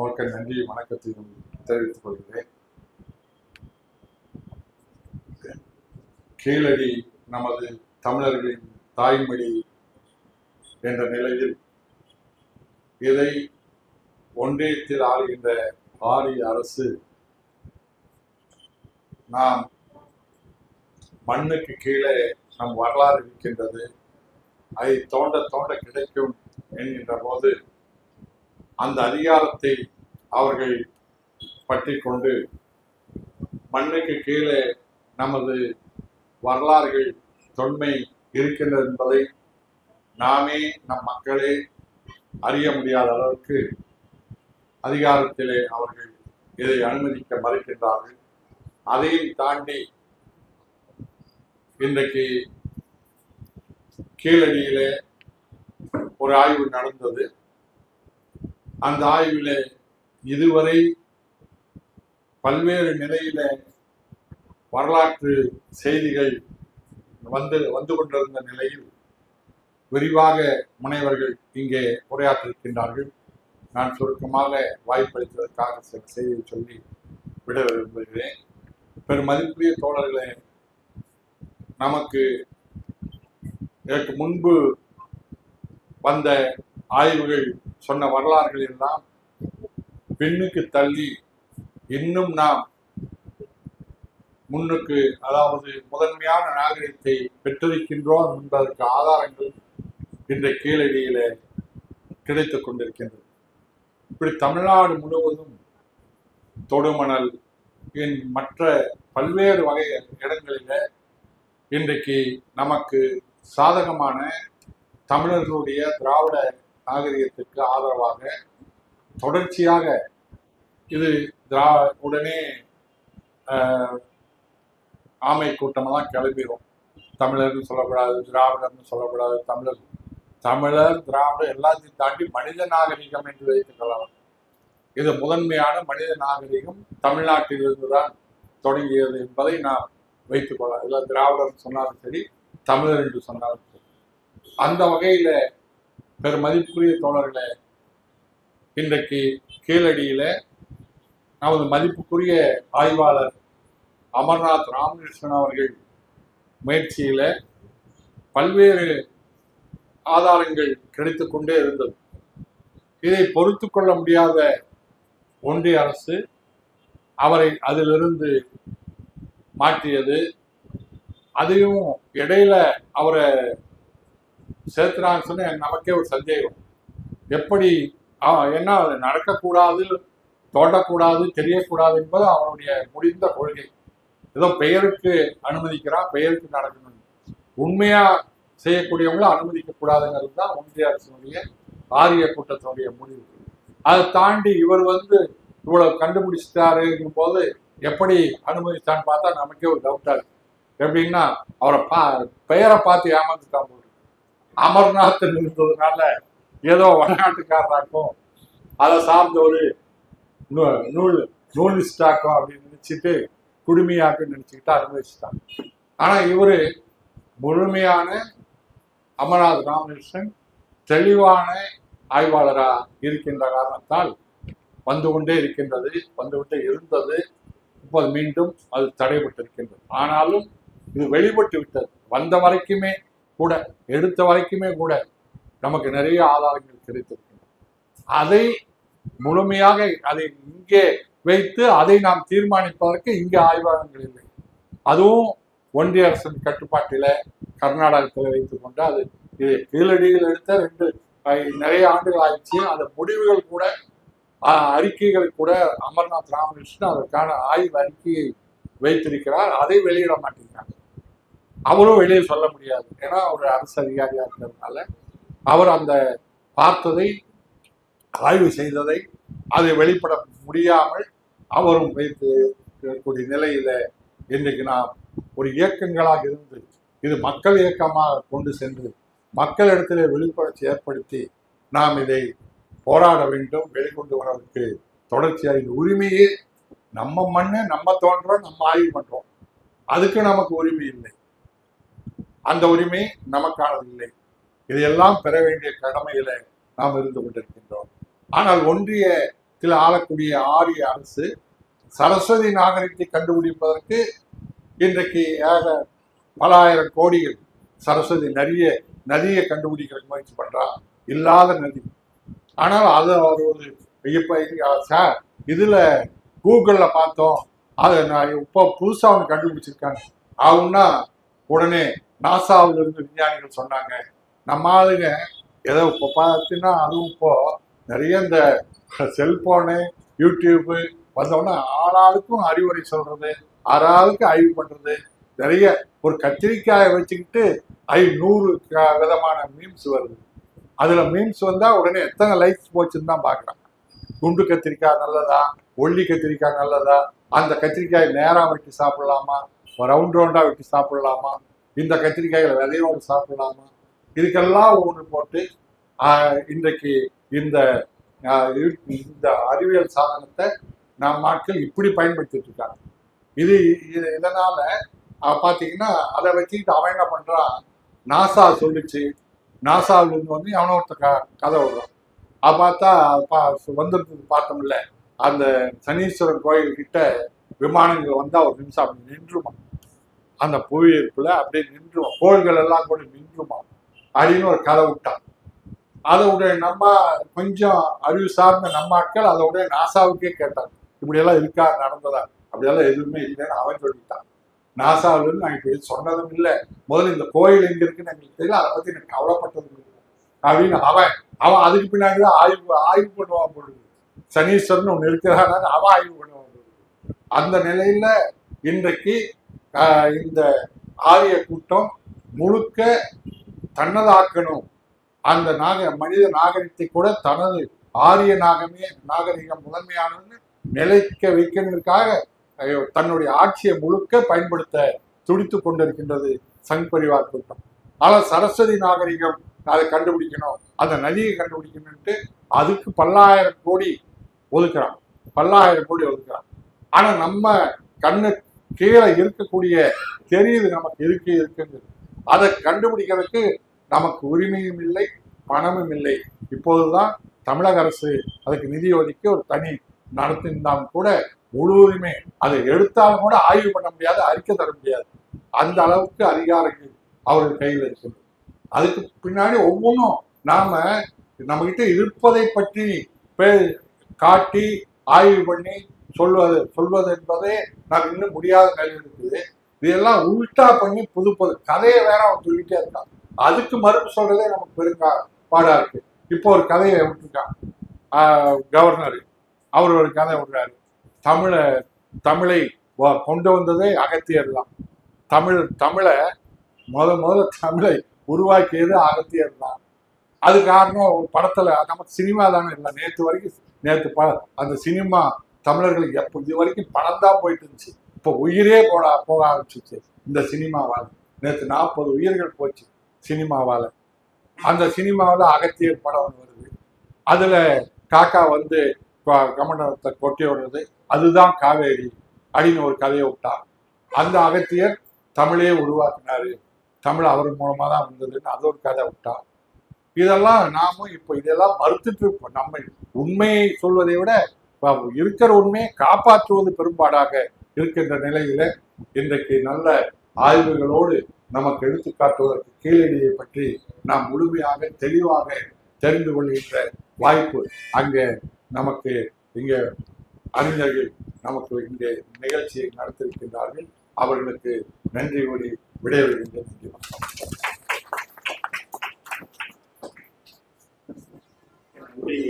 முழுக்க நன்றி வணக்கத்தையும் தெரிவித்துக் கொள்கிறேன். கீழடி நமது தமிழர்களின் தாய்மொழி என்ற நிலையில் இதை ஒன்றியத்தில் ஆளுகின்ற ஆரிய அரசு நாம் மண்ணுக்கு கீழே நம் வரலாறு இருக்கின்றது அதை தோண்ட தோண்ட கிடைக்கும் என்கின்ற போது அந்த அதிகாரத்தை அவர்கள் பற்றி கொண்டு மண்ணுக்கு கீழே நமது வரலாறுகள் தொன்மை இருக்கின்றது என்பதை நாமே நம் மக்களே அறிய முடியாத அளவுக்கு அதிகாரத்திலே அவர்கள் இதை அனுமதிக்க மறுக்கின்றார்கள். அதையும் தாண்டி இன்றைக்கு கீழடியிலே ஒரு ஆய்வு நடந்தது. அந்த ஆய்வில் இதுவரை பல்வேறு நிலையில வரலாற்று செய்திகள் வந்து வந்து கொண்டிருந்த நிலையில் விரிவாக முனைவர்கள் இங்கே உரையாற்றிருக்கின்றார்கள் நான் சுருக்கமாக வாய்ப்பளித்ததற்காக சில செய்தியை சொல்லி விட விரும்புகிறேன். பெருமதிப்புரிய தோழர்களே நமக்கு இதற்கு முன்பு வந்த ஆய்வுகள் சொன்ன வரலாறுகள் எல்லாம் பின்னுக்கு தள்ளி இன்னும் நாம் முன்னுக்கு அதாவது முதன்மையான நாகரிகத்தை பெற்றிருக்கின்றோம் என்பதற்கு ஆதாரங்கள் இன்றைய கீழடியில கிடைத்துக் கொண்டிருக்கின்றது. இப்படி தமிழ்நாடு முழுவதும் தொடுமணல் மற்ற பல்வேறு வகை இடங்களில இன்றைக்கு நமக்கு சாதகமான தமிழர்களுடைய திராவிட நாகரிகத்திற்கு ஆதரவாக தொடர்ச்சியாக இது திரா உடனே ஆஹ், ஆமை கூட்டமெல்லாம் கிளம்பிடும் தமிழர்னு சொல்லக்கூடாது திராவிடர்னு சொல்லக்கூடாது தமிழர். தமிழர் திராவிடர் எல்லாத்தையும் தாண்டி மனித நாகரிகம் என்று வைத்துக் கொள்ளலாம் இது முதன்மையான மனித நாகரிகம் தமிழ்நாட்டிலிருந்து தான் தொடங்கியது என்பதை நாம் வைத்துக் கொள்ளலாம் இல்லை திராவிடர் சொன்னாலும் சரி தமிழர் என்று சொன்னாலும் சரி. அந்த வகையில பெரும் மதிப்புக்குரிய தோழர்களே இன்றைக்கு கீழடியில நமது மதிப்புக்குரிய ஆய்வாளர் அமர்நாத் ராமகிருஷ்ணன் அவர்கள் முயற்சியில பல்வேறு ஆதாரங்கள் கிடைத்து கொண்டே இருந்தது. இதை பொறுத்து கொள்ள முடியாத ஒன்றிய அரசு அவரை அதிலிருந்து மாற்றியது. அதையும் இடையில அவரை சேர்த்துனான்னு சொன்னா நமக்கே ஒரு சந்தேகம். எப்படி அவன் என்ன அது நடக்கக்கூடாது தோண்டக்கூடாது தெரியக்கூடாது என்பது அவனுடைய முடிந்த கொள்கை. ஏதோ பெயருக்கு அனுமதிக்கிறான் பெயருக்கு நடக்கணும். உண்மையா செய்யக்கூடியவங்களை அனுமதிக்க கூடாதுங்கிறது தான் ஒன்றிய அரசினுடைய ஆரிய கூட்டத்தினுடைய முடிவு. அதை தாண்டி இவர் வந்து இவ்வளவு கண்டுபிடிச்சிட்டாருங்கும் போது எப்படி அனுமதித்தான்னு பார்த்தா நமக்கே ஒரு டவுட்டா இருக்கு. எப்படின்னா அவரை பா பெயரை பார்த்து ஏமாந்துட்டான் போல அமர்நாத் இருந்ததுனால ஏதோ வடநாட்டுக்காரராக்கும் அதை சார்ந்த ஒரு நூ- நூல் நூலிஸ்டாக்கும் அப்படின்னு நினைச்சிட்டு குடுமையாக்குன்னு நினைச்சுக்கிட்டு அனுபவிச்சுட்டாங்க ஆனா இவரு முழுமையான அமர்நாத் ராமகிருஷ்ணன் தெளிவான ஆய்வாளரா இருக்கின்ற காரணத்தால் வந்து கொண்டே இருக்கின்றது வந்து கொண்டே இருந்தது. இப்போது மீண்டும் அது தடைபட்டிருக்கின்றது. ஆனாலும் இது வெளிப்பட்டு விட்டது வந்த வரைக்குமே கூட எடுத்த வரைக்குமே கூட நமக்கு நிறைய ஆதாரங்கள் கிடைத்திருக்கின்றன. அதை முழுமையாக அதை இங்கே வைத்து அதை நாம் தீர்மானிப்பதற்கு இங்கே ஆய்வகங்கள் இல்லை. அதுவும் ஒன்றிய அரசின் கட்டுப்பாட்டில கர்நாடகத்தில் வைத்துக் கொண்டு அது இது கீழடியில் எடுத்த ரெண்டு நிறைய ஆண்டுகள் ஆயிடுச்சு. அந்த முடிவுகள் கூட அறிக்கைகள் கூட அமர்நாத் ராமகிருஷ்ணன் அதற்கான ஆய்வு அறிக்கையை வைத்திருக்கிறார். அதை வெளியிட மாட்டேங்கிறாங்க அவரும் வெளியே சொல்ல முடியாது. ஏன்னா அவர் அரசு அதிகாரியா இருக்கிறதுனால அவர் அந்த பார்த்ததை ஆய்வு செய்ததை அதை வெளிப்பட முடியாமல் அவரும் வைத்து இருக்கக்கூடிய நிலையில இன்றைக்கு நாம் ஒரு இயக்கங்களாக இருந்து இது மக்கள் இயக்கமாக கொண்டு சென்று மக்களிடத்திலே விழிப்புணர்ச்சி ஏற்படுத்தி நாம் இதை போராட வேண்டும் வெளிக்கொண்டு வரதுக்கு தொடர்ச்சியாக இந்த உரிமையே நம்ம மண்ணு நம்ம தோன்றோம் நம்ம ஆய்வு பண்றோம். அதுக்கு நமக்கு உரிமை இல்லை. அந்த உரிமை நமக்கானது இல்லை. இதையெல்லாம் பெற வேண்டிய கடமையில நாம் இருந்து கொண்டிருக்கின்றோம். ஆனால் ஒன்றிய தமிழகத்தில் ஆளக்கூடிய ஆரிய அரசு சரஸ்வதி நாகரிகத்தை கண்டுபிடிப்பதற்கு இன்றைக்கு ஏக பல ஆயிரம் கோடிகள் சரஸ்வதி நிறைய நதியை கண்டுபிடிக்கிற முயற்சி பண்றா. இல்லாத நதி. ஆனால் அது அவர் ஒரு இப்ப சார் இதுல கூகுள்ல பார்த்தோம். அதை நான் இப்போ புதுசாக ஒன்று கண்டுபிடிச்சிருக்காங்க. அவங்கன்னா உடனே நாசாவில் இருந்து விஞ்ஞானிகள் சொன்னாங்க. நம்ம ஆளுங்க ஏதோ இப்போ பார்த்தீங்கன்னா அதுவும் இப்போ நிறைய இந்த செல்போனு யூடியூப்பு வந்தோடனே ஆளாளுக்கும் அறிவுரை சொல்றது ஆறாளுக்கு ஆய்வு பண்றது. நிறைய ஒரு கத்திரிக்காயை வச்சுக்கிட்டு ஐ நூறு விதமான மீம்ஸ் வருது. அதுல மீம்ஸ் வந்தா உடனே எத்தனை லைக்ஸ் போச்சுன்னு தான் பார்க்கலாம் குண்டு கத்திரிக்காய் நல்லதா? ஒல்லி கத்திரிக்காய் நல்லதா? அந்த கத்திரிக்காய் நேராக வெட்டி சாப்பிடலாமா? ரவுண்ட் ரவுண்டா வெட்டி சாப்பிடலாமா? இந்த கத்திரிக்காயில் விதையோடு சாப்பிடலாமா? இதுக்கெல்லாம் ஒன்று போட்டு இன்றைக்கு இந்த இந்த அறிவியல் சாதனத்தை நம் ஆட்கள் இப்படி பயன்படுத்திட்டு இருக்காங்க. இது இது இதனால பார்த்தீங்கன்னா அதை வச்சுக்கிட்டு அவன் என்ன பண்ணுறான் நாசா சொல்லுச்சு. நாசாவிலிருந்து வந்து எவனோ ஒருத்த க கதை விடுறான் அதை பார்த்தா பா வந்திருந்தது பார்த்தோம்ல அந்த சனீஸ்வரன் கோயில் கிட்ட விமானங்கள் வந்து ஒரு நிமிஷம் அப்படி நின்றுமா அந்த புவியீர்ப்புல அப்படியே நின்றுமா. கோள்கள் எல்லாம் கூட நின்றுமா? அப்படின்னு ஒரு கதை விட்டான். அதை உடைய நம்ம கொஞ்சம் அறிவு சார்ந்த நம்ம ஆட்கள் அதை உடைய நாசாவுக்கே கேட்டாங்க. இப்படியெல்லாம் இருக்கா? நடந்ததா? அப்படியெல்லாம் எதுவுமே இல்லைன்னு அவன் சொல்லிட்டான். நாசாவிலிருந்து நான் இப்படி சொன்னதும் இல்லை. முதல்ல இந்த கோயில் எங்க இருக்குன்னு எங்களுக்கு தெரியல. அதை பத்தி எனக்கு கவலைப்பட்டதும் இல்லை. அப்படின்னு அவன் அவன் அதுக்கு பின்னாடி தான் ஆய்வு ஆய்வு பண்ணுவான் பொழுது சனீஸ்வரன் ஒன்று இருக்கிறான்னு அவன் ஆய்வு பண்ணுவான் பொழுது அந்த நிலையில இன்றைக்கு இந்த ஆரிய கூட்டம் முழுக்க தன்னதாக்கணும். அந்த நாக மனித நாகரிகத்தை கூட தனது ஆரிய நாகமே நாகரிகம் முதன்மையானதுன்னு நிலைக்க வைக்கிறதுக்காக தன்னுடைய ஆட்சியை முழுக்க பயன்படுத்த துடித்து கொண்டிருக்கின்றது சங் பரிவார் கூட்டம். ஆனால் சரஸ்வதி நாகரிகம் அதை கண்டுபிடிக்கணும். அந்த நதியை கண்டுபிடிக்கணும்ட்டு அதுக்கு பல்லாயிரம் கோடி ஒதுக்குறான். பல்லாயிரம் கோடி ஒதுக்குறான். ஆனா நம்ம கண்ணு கீழே இருக்கக்கூடிய தெரியுது நமக்கு இருக்கு இருக்குங்கிறது அதை கண்டுபிடிக்கிறதுக்கு நமக்கு உரிமையும் இல்லை பணமும் இல்லை. இப்போதுதான் தமிழக அரசு அதுக்கு நிதி ஒதுக்கி ஒரு தனி நடத்திருந்தாலும் கூட முழு உரிமை அதை எடுத்தாலும் கூட ஆய்வு பண்ண முடியாது அறிக்கை தர முடியாது. அந்த அளவுக்கு அதிகாரங்கள் அவர்கள் கையில் இருக்குது அதுக்கு பின்னாடி ஒவ்வொன்றும் நாம நம்மகிட்ட இருப்பதை பற்றி பே- காட்டி ஆய்வு பண்ணி சொல்வது சொல்வது என்பதே நாம் இன்னும் முடியாத கல்வி இருக்குது. இதெல்லாம் உல்டா பண்ணி புது புது கதையை வேற அவன் சொல்லிட்டே இருக்கான். அதுக்கு மறுப்பு சொல்றதே நமக்கு பெருங்கா பாடா இருக்கு. இப்போ ஒரு கதையை விட்டுருக்கான் கவர்னர். அவர் ஒரு கதை விடுறாரு. தமிழை தமிழை கொண்டு வந்ததே அகத்தியர் தான் தமிழ் தமிழை முத முதல்ல தமிழை உருவாக்கியது அகத்தியர் தான் அது காரணம் ஒரு படத்துல நமக்கு சினிமா தானே இல்லை. நேற்று வரைக்கும் நேற்று ப அந்த சினிமா தமிழர்களுக்கு எப்போ இது வரைக்கும் பணம் தான் போயிட்டு இருந்துச்சு. இப்போ உயிரே போட போக ஆரம்பிச்சிச்சு இந்த சினிமாவால். நேற்று நாற்பது உயிர்கள் போச்சு சினிமாவால். அந்த சினிமாவில் அகத்தியர் படம் ஒன்று வருது. அதில் காக்கா வந்து கமண்டத்தை கமண்டலத்தை கொட்டி விடுறது. அதுதான் காவேரி அப்படின்னு ஒரு கதையை விட்டார் அந்த அகத்தியர் தமிழே உருவாக்கினார். தமிழ் அவர் மூலமாக தான் வந்ததுன்னு அது ஒரு கதை விட்டார் இதெல்லாம் நாமும் இப்போ இதெல்லாம் மறுத்துட்டு இருப்போம். நம்ம உண்மையை சொல்வதை விட இருக்கிற உண்மையை காப்பாற்றுவது பெரும்பாடாக இருக்கின்ற நிலையில இன்றைக்கு நல்ல ஆய்வுகளோடு நமக்கு எடுத்து காட்டுவதற்கு கீழடியை பற்றி நாம் முழுமையாக தெளிவாக தெரிந்து கொள்கின்ற வாய்ப்பு அங்கே நமக்கு இங்கே அறிஞர்கள் நமக்கு இங்கே நிகழ்ச்சியை நடத்திருக்கின்றார்கள் அவர்களுக்கு நன்றி கூறி விடைபெறுகின்ற நன்றி வணக்கம்.